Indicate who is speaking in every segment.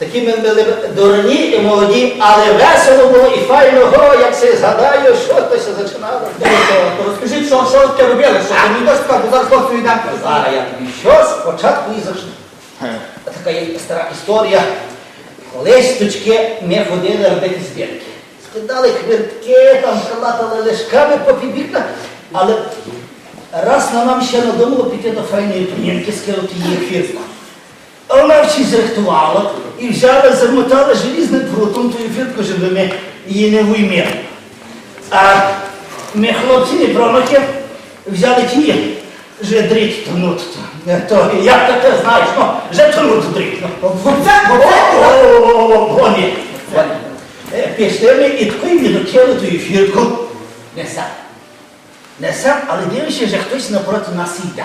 Speaker 1: Такі ми були дурні і молоді, але весело було і файно, го, як се згадаю, що то се зачинало.
Speaker 2: Розкажіть, що, що таке робили, що ти мені теж сказав, бо зараз хлопцю йдемо.
Speaker 1: Зараз я тобі що спочатку і завжди. Така є стара історія. Колись точки ми ходили робити збірки. Скидали квитки, там калатали лишками по вікна, але раз на нам ще надумало піти до файної панінки, скинути її фірку. А вона всі зрихтувала і взяла, замотала желізним прутом ту фірку, щоб ми її не виймали. А ми хлопці не промахи взяли ті вже дріт тонуть. То, як то ти знаєш, ну, вже тонуть дріт. Ну. Вони. Е, Пішли ми і такої відокили ту фірку. Несем. Несем, але дивишся, що хтось напроти нас йде.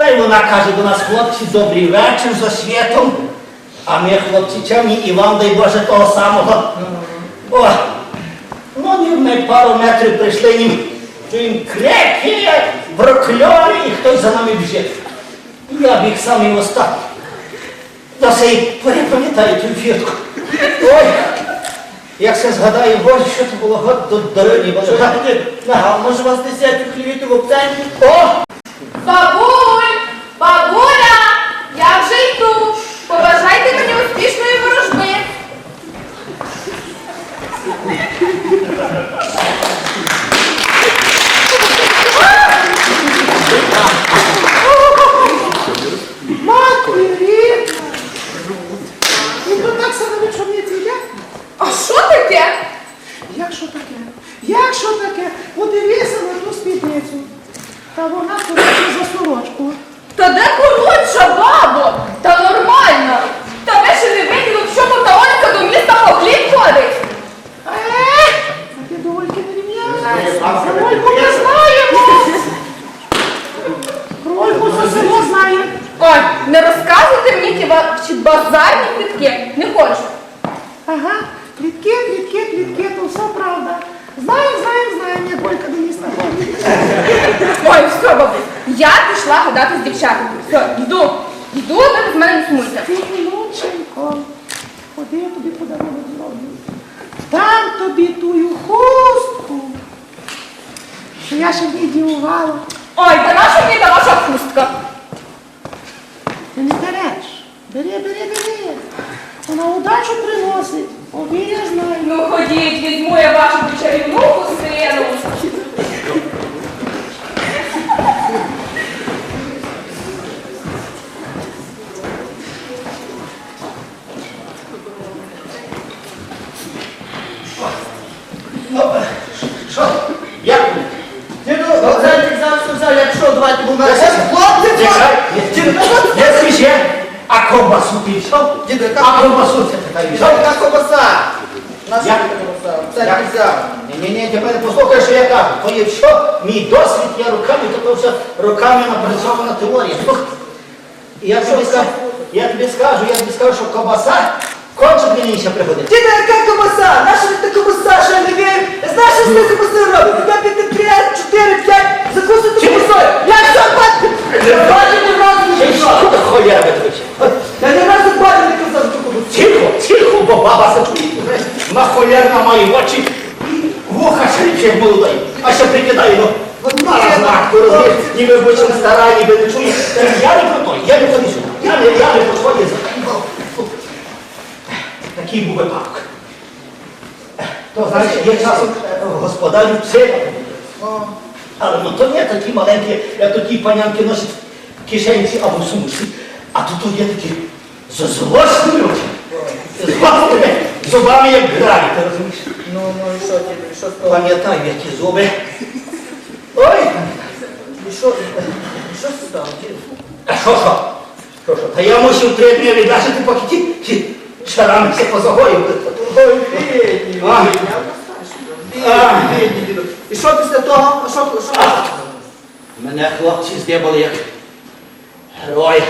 Speaker 1: Та й вона каже до нас, хлопці, добрий вечір за світом. А ми, хлопці, чемні, і вам, дай Боже, того самого. О, ну, ні, ми пару метрів прийшли їм, чуємо крики, прокльони, і хтось за нами біжить. Я біг самий останній. Я все і перепам'ятаю ту. Ой, як се згадаю, Боже, що це було год до дороги.
Speaker 2: Може вас десять у хлівіти в обценті?
Speaker 1: О!
Speaker 3: Бабуль! Бабуля! Я вже йду! Побажайте мені успішної ворожби!
Speaker 2: Матері! І то так себе вечорниці йде?
Speaker 3: А що таке?
Speaker 2: Як що таке? Як що таке? Подивися на ту спідницю. Та вона коротше за сорочку.
Speaker 3: Та де коротша, бабо? Та нормально! Та ви ще не виділи, в чому та Олька до міста по хліб ходить?
Speaker 2: Е, А ти до Ольки не рівняєшся? За Ольку ми знаємо! Про Ольку за село знає.
Speaker 3: Ой, не розказуйте мені ті ва- чи базарні квітки. Не хочу.
Speaker 2: Ага, плітки, плітки, плітки, то все правда. Знаємо, знаємо, знаємо, як Олька до міста ходить.
Speaker 3: Ой, все, бабусь. Я пішла гадати з дівчатами. Все, йду. Йду, ви з мене не сумуйте.
Speaker 2: Ти, внученько, ходи, я тобі подарунок зроблю. Дам тобі тую хустку, що я ще не дівувала.
Speaker 3: Ой, та наша мені та ваша хустка?
Speaker 2: Бери, бери, бери. Вона удачу приносить. Я знаю.
Speaker 3: Ну ходіть, візьму я вашу чарівну хустину.
Speaker 1: Ну, що? Як?
Speaker 2: Діду, Олександр зараз сказав, якщо давайте будемо хлопці,
Speaker 1: Чекай, не сміше. А ковбасу ти взяв?
Speaker 2: Діду, яка
Speaker 1: А ковбасу це така взяв?
Speaker 2: Яка ковбаса? Наша ковбаса. Це
Speaker 1: Як?
Speaker 2: не взяв.
Speaker 1: Ні-ні-ні, тепер послухай, що я кажу. То є що? Мій досвід, я руками, то все руками напрацьована теорія. Слухай. І я тобі скажу, я тобі скажу, я тобі скажу, що ковбаса кончик мені ще приходить.
Speaker 2: Діду, яка ковбаса? Наша ти ковбаса, що я не вірю? Знаєш, що ми ковбаси робимо? Туди піти 3, 4, 5, закусити ковбасою. Я все бачу. Я бачу, не разу не
Speaker 1: Чи
Speaker 2: пішов.
Speaker 1: що ти хоя витриче?
Speaker 2: Я не разу бачу, не казав, що ковбасу.
Speaker 1: Тихо, тихо, бо баба зачує. На холерна мої очі. Вуха шріпче як молодий. А ще прикидаю, ну. От мара знак, ти розумієш, ніби бочим стара, ніби не чує. Та Я не про то, я не ходив сюди. Я не, я не підходив за Такий був випадок. То, знаєш, є часом е, господарю це. Але ну то не такі маленькі, як такі панянки носять в кишенці або в сумці. А тут є такі зазлосні люди. З гострими зубами як гралі, ти розумієш?
Speaker 2: Ну, ну і що ти, що з того?
Speaker 1: Пам'ятаю, які зуби. Ой!
Speaker 2: І що, що стало?
Speaker 1: А що що? Що що? Та я мусив три дні віддати, поки ті, ті шарами все позагоїв.
Speaker 2: Ой, бідні,
Speaker 1: А.
Speaker 2: бідні,
Speaker 1: А.
Speaker 2: бідні, після того, що, що?
Speaker 1: Мене хлопці здибали як герой.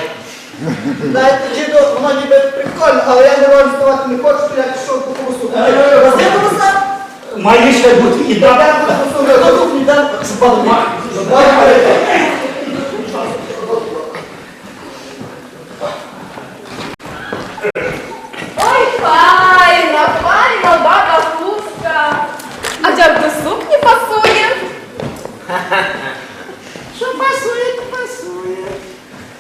Speaker 2: Знаєте, діду, воно ніби прикольно, але я не можу ставати, не хочу, то я пішов по комусь.
Speaker 1: Е,
Speaker 2: Де комуса?
Speaker 1: Має ще бути і
Speaker 2: Я
Speaker 1: дам.
Speaker 2: буду послухати, тут не дам, щоб бабу мати.
Speaker 3: Ой, файна, файна баба хустка. А як до сукні пасує?
Speaker 1: Що пасує, то пасує.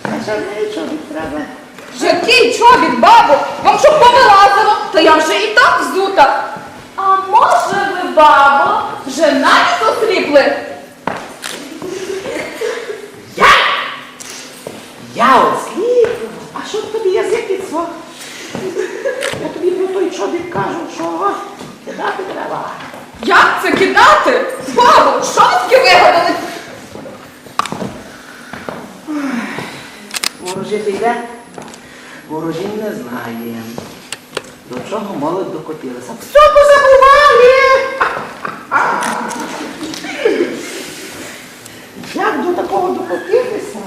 Speaker 1: А що нічого не треба.
Speaker 3: Який чобіт, бабо? Вам щоб повилазило, то я вже і так взута. А може ви, бабо, вже навіть осліпли?
Speaker 1: Я? Я осліп? А що тобі язик відсох? Я тобі про той чобіт кажу, що кидати треба.
Speaker 3: Як це кидати? Бабо, що ви таке вигадали?
Speaker 1: Ворожити йде? Ворожінь не знає. До чого молодь докотилася? Все позабували! Як до такого докотитися?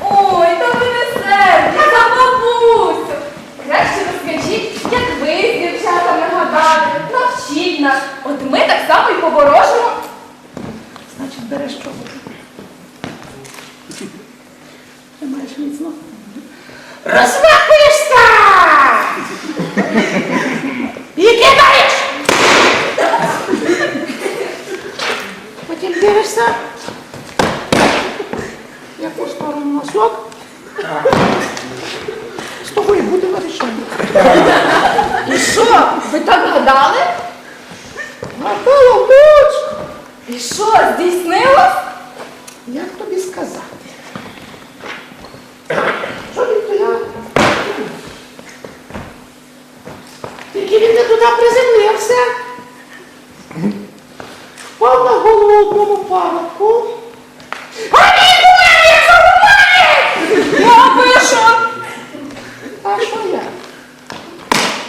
Speaker 3: Ой, та ви не сердя, за бабусю. Краще розкажіть, як ви з дівчатами гадали, навчіть нас. От ми так само і поворожимо.
Speaker 1: Значить, береш чобот. Тримаєш міцно. Розмахуєшся! І кидаєш! Потім дивишся. Яку сторону носок. З тобою буде вирішення.
Speaker 3: І що, ви так гадали?
Speaker 1: Гадала мочку.
Speaker 3: І що, здійснилось?
Speaker 1: Як тобі сказати? Що він то я? Тільки він не туди приземлився. Впав на голову одному парубку. А він як заломає!
Speaker 3: Бабо, і?
Speaker 1: А що я?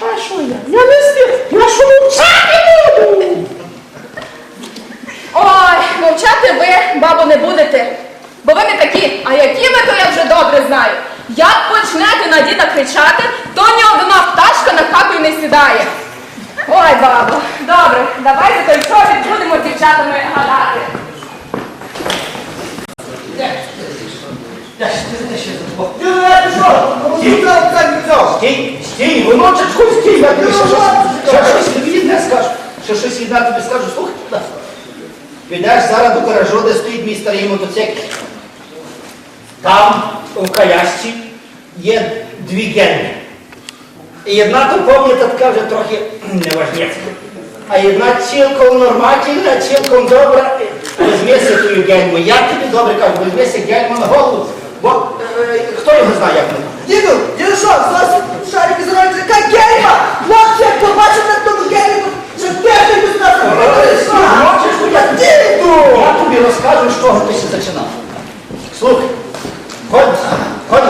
Speaker 1: А що я? Я не знаю. Я що мовчати буду?
Speaker 3: Ой, мовчати ви, бабо, не будете. Бо ви не такі, а які ви, то я вже добре знаю. Як почнете на діда кричати, то ні одна пташка на хату й не сідає. Ой, бабо, добре, давайте той чобіт будемо дівчатами гадати.
Speaker 1: Де ж ти ще
Speaker 2: я взяв.
Speaker 1: Стій, стій, воночечку, стій, я тобі ще щось, тобі не скажу. Ще щось одна тобі скажу, слухай, будь ласка. Підеш зараз до гаражу, де стоїть мій старий мотоцикл. Там, у колясці, є дві гельми. І одна повністю така вже трохи неважнецька. А одна цілком нормальна, цілком добра. Візьмися тую гельму. Я тобі добре кажу, візьмися гельму на голову. Бо е, хто його знає, як вона.
Speaker 2: Діду, діду що, зовсім шарики зробити, яка гейма? Хлопці, як побачив на тому геймі, що теж не сказав,
Speaker 1: Мовчиш, я діду! Я тобі розкажу, з чого ти ще починав. Слухай, ходь, ходь.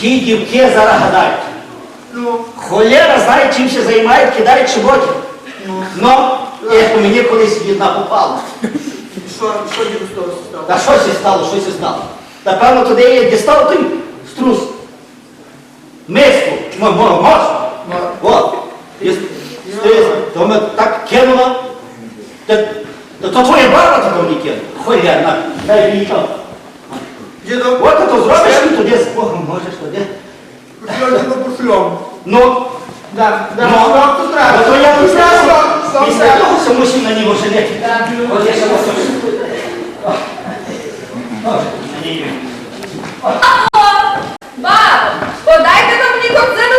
Speaker 1: Ті дівки зараз гадають.
Speaker 2: Ну,
Speaker 1: Холера знає, чим ще займають, кидають чоботи. Ну, як мені колись одна попала.
Speaker 2: що, що діду з того стало?
Speaker 1: Та щось і стало, щось і стало. Напевно, туди я дістав той струс. Миску. От. Струс. То ми так кинула. Та- та То твоя баба така мені кинула. Холерна, дай їй там.
Speaker 2: Діду,
Speaker 1: От то зробиш і туди з Богом можеш туди.
Speaker 2: я діду, пошлем.
Speaker 1: Ну,
Speaker 2: Да, да,
Speaker 1: Ну,
Speaker 2: що тут треба?
Speaker 1: то я не
Speaker 2: Що, що
Speaker 1: після того все мусив на нього женити. От я ще вас
Speaker 3: Бабо, подайте нам мені корзину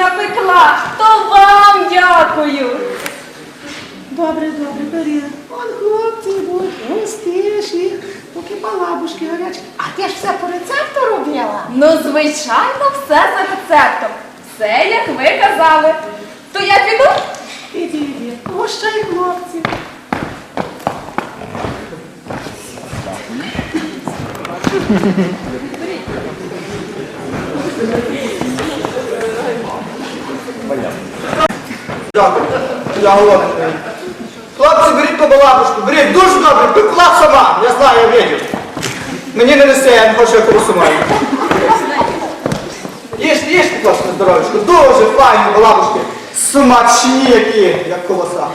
Speaker 3: напекла, то вам дякую.
Speaker 4: Добре, добре, бери. Он хлопці будуть густіші, поки балабушки гарячі. А ти ж все по рецепту робила?
Speaker 3: Ну, звичайно, все за рецептом. Все, як ви казали. То я піду?
Speaker 4: Іди, іди, гощай хлопці.
Speaker 2: Дякую. Я голодний. Хлопці, беріть по балабушку, беріть, дуже добре, пекла сама, я знаю, я видів. Мені не несе, я не хочу як колосу маю. Їжте, їжте, хлопці, на здоров'ячку, дуже файні балабушки. Смачні які, як колоса.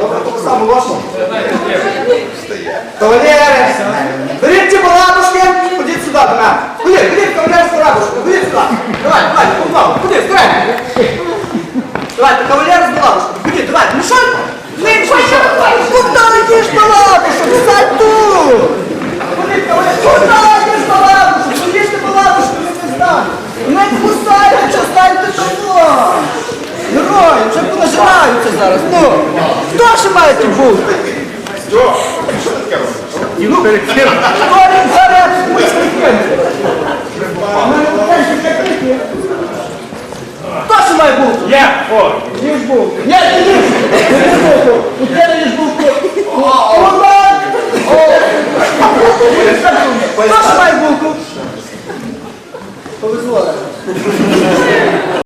Speaker 2: Добре, колоса молочна. Кавалери, беріть ці балабушки, ходіть сюди до мене. Ходіть, ходіть, кавалерську рабушку, ходіть сюди. Давай, давай, помалу, ходіть, скоренько. Давайте, кавалер з балабушкою, ходіть, давайте, ну що? Ви що, що? Куди летиш балабушок? Сядь тут! Ходіть, кавалер, куди летиш балабушок? Ходіть ти балабушку, ви не знаєте. Не кусайте, що станьте того. Герої, вже понажираються зараз, ну. Хто ще має ті бути? Ну, Хто він зараз? Хто немає булку?
Speaker 5: Є, о.
Speaker 2: Ніж був. Ні, не ніж. Не булку. У тебе ніж був. Ура! Хто ж має булку? Повезло.